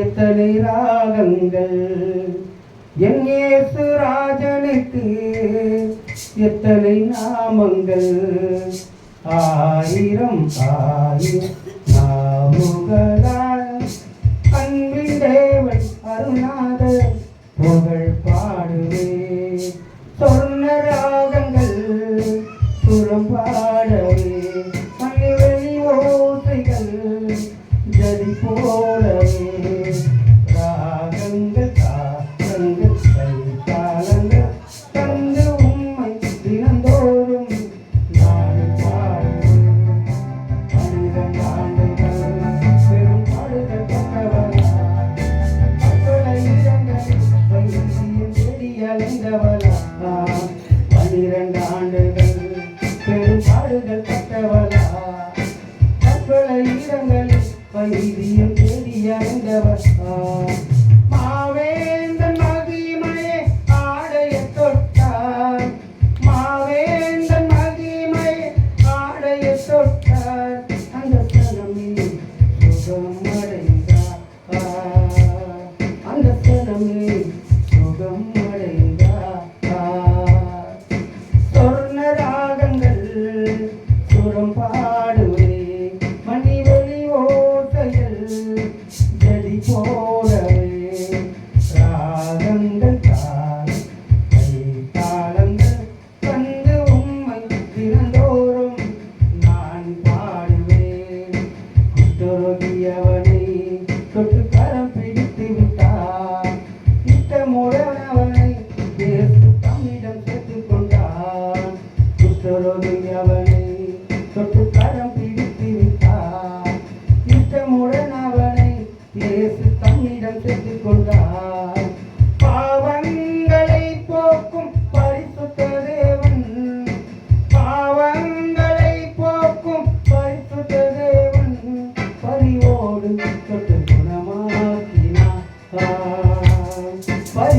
எத்தனை ராகங்கள்? என் இயேசு ராஜனுக்கு எத்தனை நாமங்கள்? ஆயிரம் ஆயிரம் நாமுகளால் அன்பின் தேவன் அருணாத புகழ் பாடுவே சொன்ன போலவே ராகங்கள் தாளங்கள் கைத்தாளங்கள் தங்கள் உண்மை தினந்தோறும் நாடு பாடும் பன்னிரண்டு ஆண்டுகள் பெரும் பாடுகள் பட்டவர் பற்பல இடங்களில் வைத்தியம் தேடி அலைந்தவளா பன்னிரண்டு ஆண்டுகள் இடங்களில் വൈദ്യം കൂടിയാണ്ടവ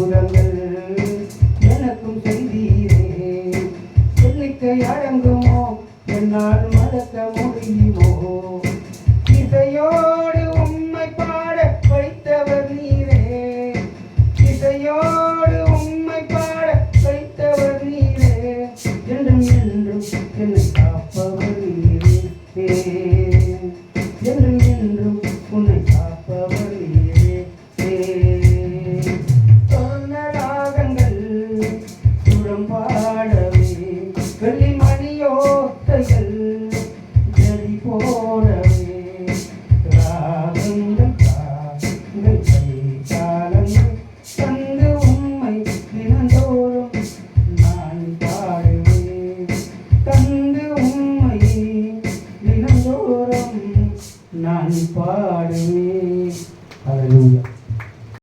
அற்புதங்கள் எனக்கும் செய்தீரே. எண்ணிக்கை அடங்குமோ? என்னால் மறக்க முடியுமோ? இசையோடு உம்மை பாட வைத்தவர் நீரே. இசையோடு உம்மை பாட வைத்தவர் நீரே. என்றும் என்றும் என்னை காப்பவர் நீரே.